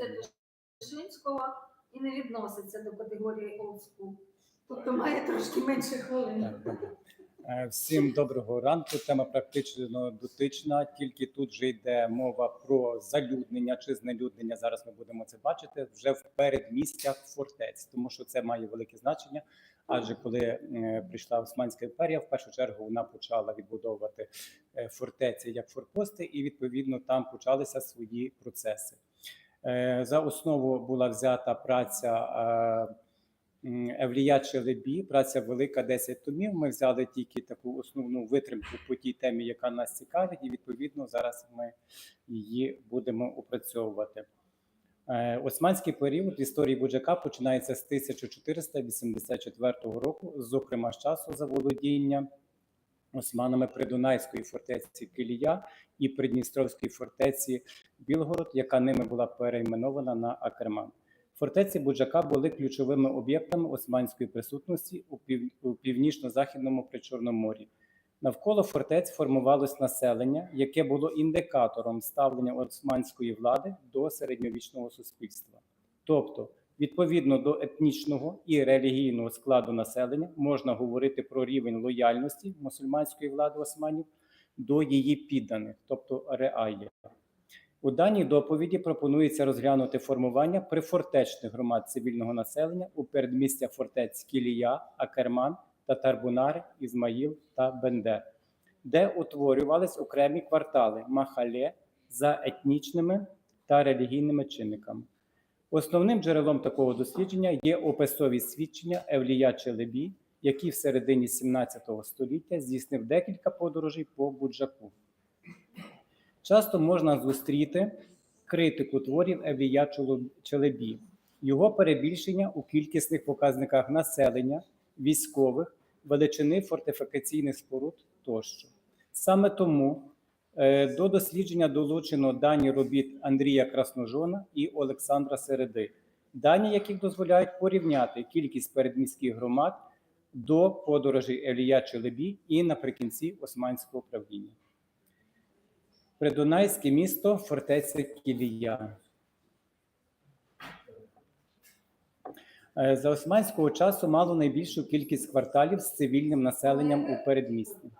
університету Шинського і не відноситься до категорії old school. Тобто має трошки менше хвилин. Е, Всім доброго ранку. Тема практично дотична. Тільки тут вже йде мова про залюднення чи знелюднення. Зараз ми будемо це бачити вже в передмістях фортець, тому що це має велике значення. Адже коли е, прийшла Османська імперія, в першу чергу вона почала відбудовувати е, фортеці як форпости, і відповідно там почалися свої процеси. Е, За основу була взята праця. е, Евлія Челебі, праця велика 10 томів. Ми взяли тільки таку основну витримку по тій темі, яка нас цікавить, і відповідно зараз ми її будемо опрацьовувати. Е, Османський період історії Буджака починається з 1484 року, зокрема з часу заволодіння османами Придунайської фортеці Килія і Придністровської фортеці Білгород, яка ними була перейменована на Акерман. Фортеці Буджака були ключовими об'єктами османської присутності у, пів... у північно-західному Причорномор'ї. Навколо фортець формувалось населення, яке було індикатором ставлення османської влади до середньовічного суспільства. Тобто, відповідно до етнічного і релігійного складу населення, можна говорити про рівень лояльності мусульманської влади османів до її підданих, тобто реалія. У даній доповіді пропонується розглянути формування прифортечних громад цивільного населення у передмістях фортець Кілія, Акерман, Татарбунари, Ізмаїл та Бендер, де утворювались окремі квартали Махале за етнічними та релігійними чинниками. Основним джерелом такого дослідження є описові свідчення Евлія Челебі, який в середині 17 століття здійснив декілька подорожей по Буджаку. Часто можна зустріти критику творів Евлія Челебі, його перебільшення у кількісних показниках населення, військових, величини фортифікаційних споруд тощо. Саме тому до дослідження долучено дані робіт Андрія Красножона і Олександра Середи, дані яких дозволяють порівняти кількість передміських громад до подорожей Евлія Челебі і наприкінці Османського правління. Придунайське місто фортеця Кілія. Е, За османського часу мало найбільшу кількість кварталів з цивільним населенням у передмісті.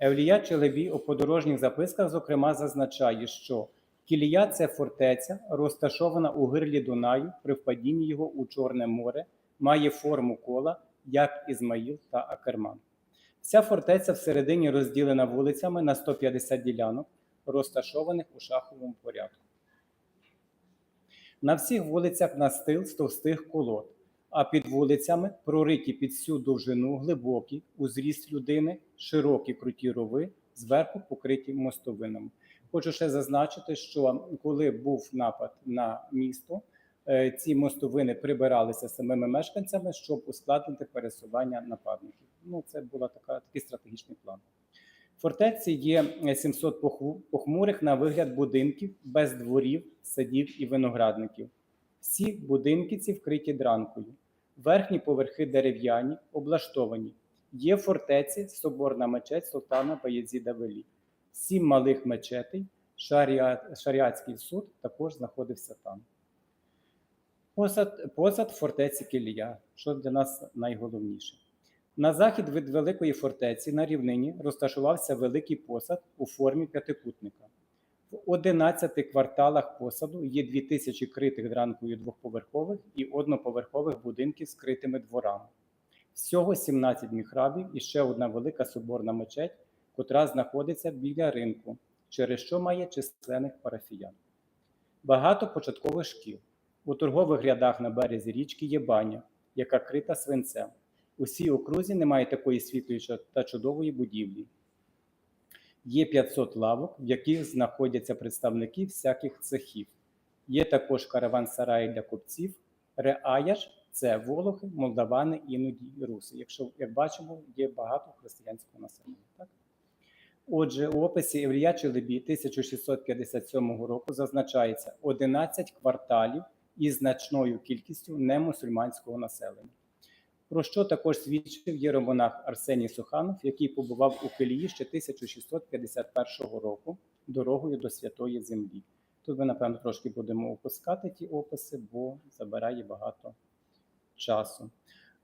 Евлія Челебі у подорожніх записках, зокрема, зазначає, що Кілія це фортеця, розташована у гирлі Дунаю при впадінні його у Чорне море, має форму кола, як Ізмаїл та Акерман. Вся фортеця всередині розділена вулицями на 150 ділянок, розташованих у шаховому порядку. На всіх вулицях настил з товстих колод, а під вулицями прориті під всю довжину глибокі, у зріст людини, широкі круті рови, зверху покриті мостовинами. Хочу ще зазначити, що коли був напад на місто, е, ці мостовини прибиралися самими мешканцями, щоб ускладнити пересування нападників. Ну, це була така такий стратегічний план. Фортеці є е, 700 похмурих на вигляд будинків без дворів, садів і виноградників. Всі будинки ці вкриті дранкою. Верхні поверхи дерев'яні, облаштовані. Є фортеці соборна мечеть султана Баязіда Велі. Сім малих мечетей, шаріатський суд також знаходився там. Посад, посад фортеці Кілія, що для нас найголовніше. На захід від Великої фортеці на рівнині розташувався великий посад у формі п'ятикутника. В 11 кварталах посаду є 2000 критих дранкою двохповерхових і одноповерхових будинків з критими дворами. Всього 17 міхрабів і ще одна велика соборна мечеть, котра знаходиться біля ринку, через що має численних парафіян. Багато початкових шкіл. У торгових рядах на березі річки є баня, яка крита свинцем. У всій окрузі немає такої світлої та чудової будівлі. Є 500 лавок, в яких знаходяться представники всяких цехів. Є також караван-сараї для купців. Реаяж це волохи, молдавани, іноді руси. Якщо, як бачимо, є багато християнського населення. Так? Отже, у описі Евлія Челебі 1657 року зазначається 11 кварталів із значною кількістю немусульманського населення. Про що також свідчив єромонах Арсеній Суханов, який побував у Килії ще 1651 року дорогою до Святої Землі. Тут ми, напевно, трошки будемо опускати ті описи, бо забирає багато часу.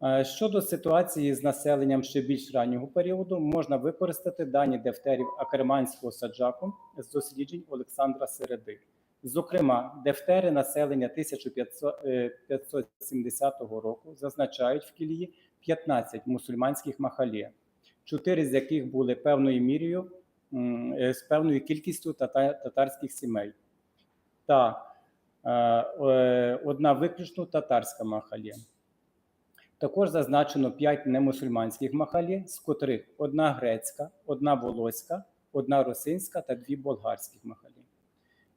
Е, Щодо ситуації з населенням ще більш раннього періоду, можна використати дані дефтерів Акерманського саджаку з досліджень Олександра Середи. Зокрема, дефтери населення 1570 року зазначають в Кілії 15 мусульманських махалє, чотири з яких були певною мірою е, з певною кількістю татарських сімей, та е, е, одна виключно татарська махалє. Також зазначено 5 немусульманських махалі, з котрих одна грецька, одна волоська, одна русинська та дві болгарських махалі.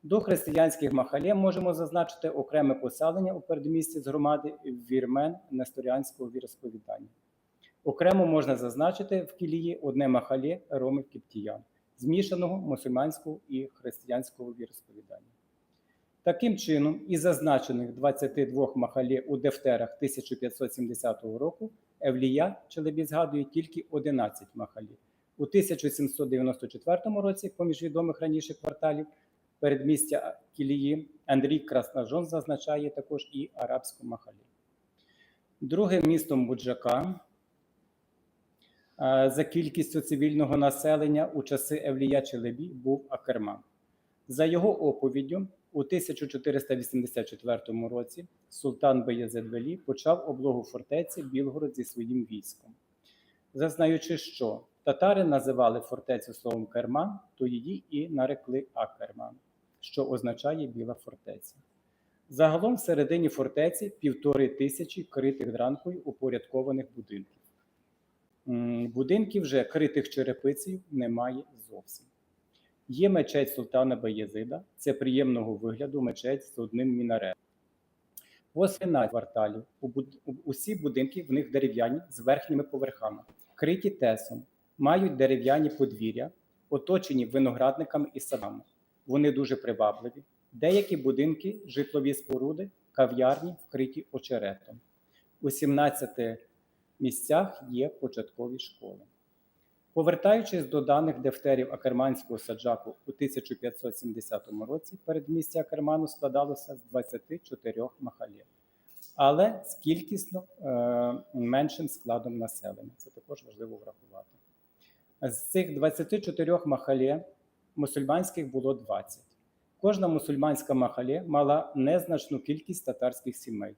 До християнських махалє можемо зазначити окреме поселення у передмісті з громади вірмен несторіанського віросповідання. Окремо можна зазначити в Кілії одне махалє ромів кіптіян, змішаного мусульманського і християнського віросповідання. Таким чином, із зазначених 22 махалі у дефтерах 1570 року Евлія Челебі згадує тільки 11 махалі. У 1794 році, поміж відомих раніше кварталів, передмістя Кілії Андрій Красножон зазначає також і арабську махалі. Другим містом Буджака е, за кількістю цивільного населення у часи Евлія Челебі був Акерман. За його оповіддю, у 1484 році султан Баязид Вели почав облогу фортеці Білгород зі своїм військом. Зазнаючи, що татари називали фортецю словом Керман, то її і нарекли Акерман, що означає Біла фортеця. Загалом всередині фортеці півтори тисячі критих дранкою упорядкованих будинків. Будинків вже критих черепицею немає зовсім. Є мечеть султана Баязида, це приємного вигляду мечеть з одним мінаретом. По 13 кварталів у буд- у- усі будинки в них дерев'яні з верхніми поверхами, криті тесом, мають дерев'яні подвір'я, оточені виноградниками і садами. Вони дуже привабливі. Деякі будинки, житлові споруди, кав'ярні вкриті очеретом. У 17 місцях є початкові школи. Повертаючись до даних дефтерів Акерманського саджаку у 1570 році, передмістя Акерману складалося з 24 махалів, але з кількісно е, меншим складом населення. Це також важливо врахувати. З цих 24 махалє мусульманських було 20. Кожна мусульманська махалє мала незначну кількість татарських сімей.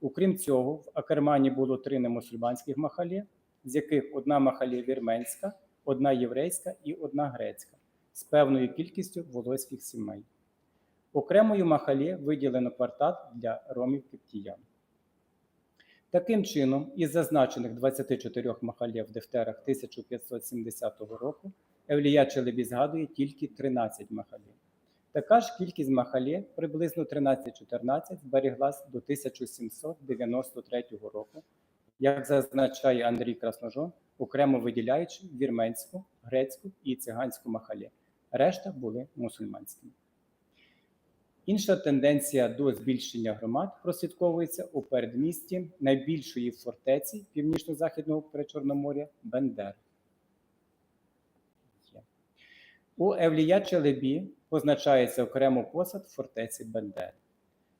Окрім цього, в Акермані було три немусульманських махалі, з яких одна махалі вірменська, одна єврейська і одна грецька, з певною кількістю волоських сімей. Окремою махалі виділено квартал для ромів киптіян. Таким чином, із зазначених 24 махалє в дефтерах 1570 року, Евлія Челебі згадує тільки 13 махалі. Така ж кількість махалі, приблизно 13-14, зберіглась до 1793 року, як зазначає Андрій Красножон, окремо виділяючи вірменську, грецьку і циганську махалі. Решта були мусульманськими. Інша тенденція до збільшення громад прослідковується у передмісті найбільшої фортеці північно-західного Причорномор'я Бендер. Є. У Евлія Челебі позначається окремо посад фортеці Бендер.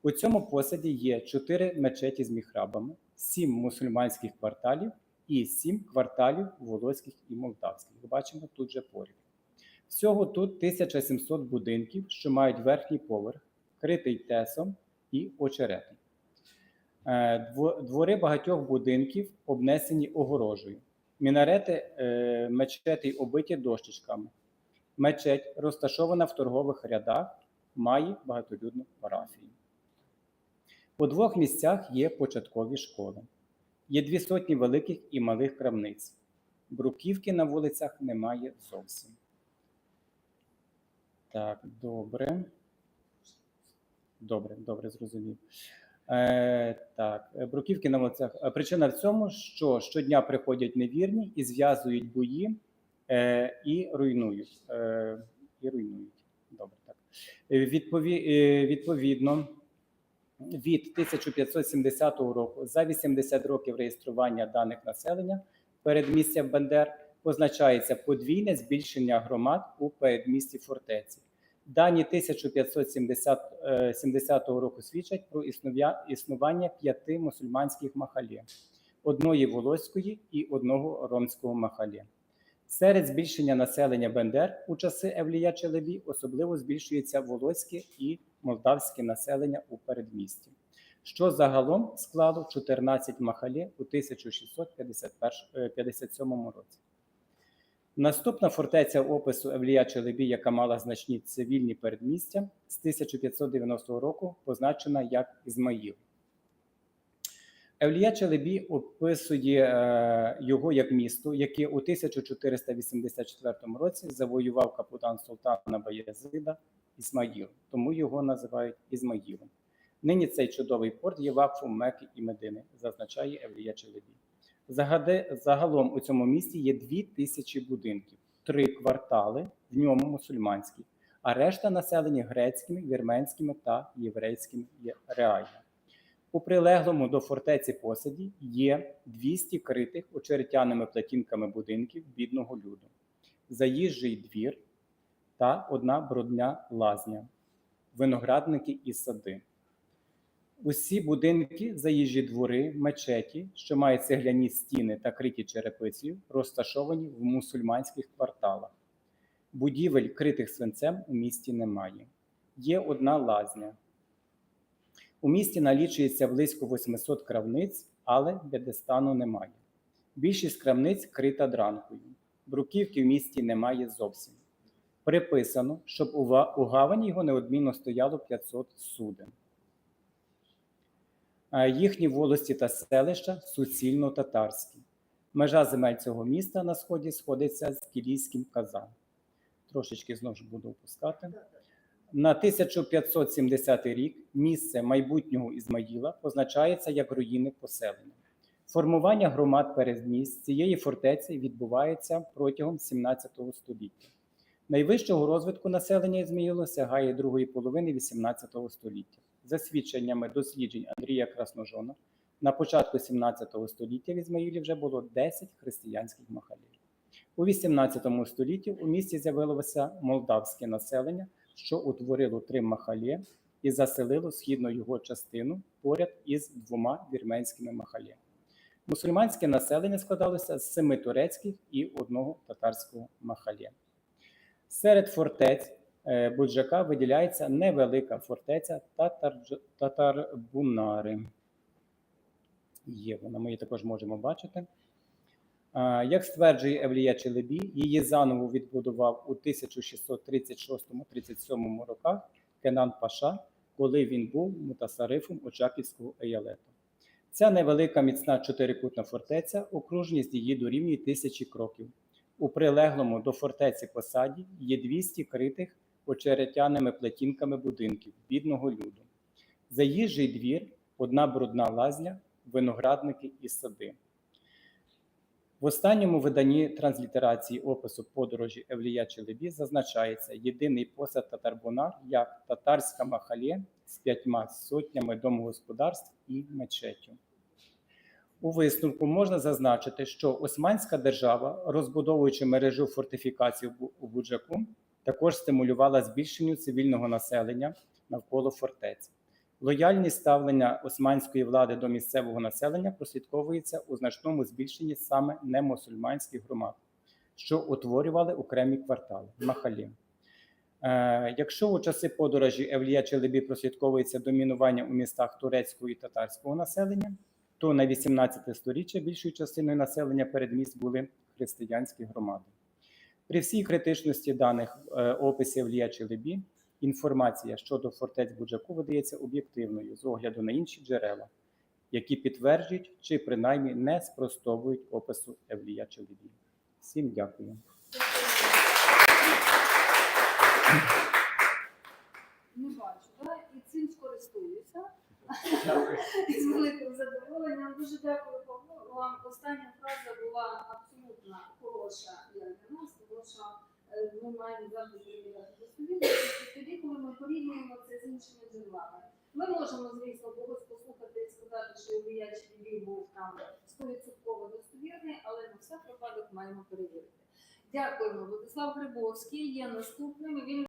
У цьому посаді є чотири мечеті з міхрабами, сім мусульманських кварталів і сім кварталів волоських і молдавських. Бачимо тут же поряд. Всього тут 1700 будинків, що мають верхній поверх, критий тесом і очеретом. Е, Двори багатьох будинків обнесені огорожею. Мінарети е, мечетей обиті дощечками. Мечеть, розташована в торгових рядах, має багатолюдну парафію. У двох місцях є початкові школи. Є дві сотні великих і малих крамниць. Бруківки на вулицях немає зовсім. Так, добре. Добре, добре, зрозумів. Е, так, бруківки на вулицях. Причина в цьому, що щодня приходять невірні і зв'язують бої е, і руйнують. Е, і руйнують. Добре, так. Е, Відпові, е, відповідно, від 1570 року за 80 років реєстрування даних населення передмістя Бендер позначається подвійне збільшення громад у передмісті фортеці. Дані 1570 е, 70 року свідчать про існування п'яти мусульманських махалє, одної волоської і одного ромського махалє. Серед збільшення населення Бендер у часи Евлія Челебі особливо збільшується волоське і молдавське населення у передмісті, що загалом склало 14 махалє у 1657 році. Наступна фортеця опису Евлія Челебі, яка мала значні цивільні передмістя, з 1590 року позначена як Ізмаїл. Евлія Челебі описує е, його як місто, яке у 1484 році завоював капітан султана Баязида Ісмаїл, тому його називають Ізмаїлом. Нині цей чудовий порт є вакфом Мекки і Медини, зазначає Евлія Челебі. Загаде- Загалом у цьому місті є дві тисячі будинків, три квартали, в ньому мусульманські, а решта населені грецькими, вірменськими та єврейськими реально. У прилеглому до фортеці посаді є 200 критих очеретяними платінками будинків бідного люду, заїжджий двір та одна брудня лазня, виноградники і сади. Усі будинки, заїжджі двори, мечеті, що мають цегляні стіни та криті черепицею, розташовані в мусульманських кварталах. Будівель, критих свинцем, у місті немає. Є одна лазня. У місті налічується близько 800 крамниць, але бедестану немає. Більшість крамниць крита дранкою. Бруківки в місті немає зовсім. Приписано, щоб у гавані його неодмінно стояло 500 суден. Їхні волості та селища суцільно татарські. Межа земель цього міста на сході сходиться з Кілійським Казан. Трошечки знову ж буду опускати. На 1570 рік місце майбутнього Ізмаїла позначається як руїни поселення. Формування громад передмість цієї фортеці відбувається протягом 17 століття. Найвищого розвитку населення Ізмаїла сягає другої половини 18 століття. За свідченнями досліджень Андрія Красножона, на початку 17 століття в Ізмаїлі вже було 10 християнських махалів. У 18 столітті у місті з'явилося молдавське населення, що утворило три махалі і заселило східну його частину поряд із двома вірменськими махалі. Мусульманське населення складалося з семи турецьких і одного татарського махалі. Серед фортець е, Буджака виділяється невелика фортеця Татарбунари. Є вона, ми її також можемо бачити. Як стверджує Евлія Челебі, її заново відбудував у 1636-37 роках Кенан Паша, коли він був мутасарифом Очаківського еялету. Ця невелика міцна чотирикутна фортеця, окружність її дорівнює тисячі кроків. У прилеглому до фортеці посаді є 200 критих очеретяними плетінками будинків бідного люду. Заїжджий двір, одна брудна лазня, виноградники і сади. В останньому виданні транслітерації опису подорожі Евлія Челебі зазначається єдиний посад Татарбунар як татарська махалє з п'ятьма сотнями домогосподарств і мечетю. У висновку можна зазначити, що Османська держава, розбудовуючи мережу фортифікацій у Буджаку, також стимулювала збільшенню цивільного населення навколо фортець. Лояльність ставлення османської влади до місцевого населення прослідковується у значному збільшенні саме немусульманських громад, що утворювали окремі квартали махалі. Е, якщо у часи подорожі Евлія Челебі прослідковується домінування у містах турецького і татарського населення, то на 18 сторіччя більшою частиною населення передмість були християнські громади. При всій критичності даних е, описів Евлія Челебі, інформація щодо фортець Буджаку видається об'єктивною з огляду на інші джерела, які підтверджують чи принаймні не спростовують опису Евлія Челебі. Всім дякую. Не бачу, да? і цим скористуюся. І з великим задоволенням. Дуже дякую Павло. Вам остання фраза була абсолютно хороша як для нас, тому що ми маємо завжди перевіряти достовірність тоді, коли ми порівнюємо це з іншими джерелами. Ми можемо, звісно, когось послухати і сказати, що Іллячий Львів був там 100% достовірний, але на всяк випадок маємо перевірити. Дякуємо. Владислав Грибовський є наступним. Він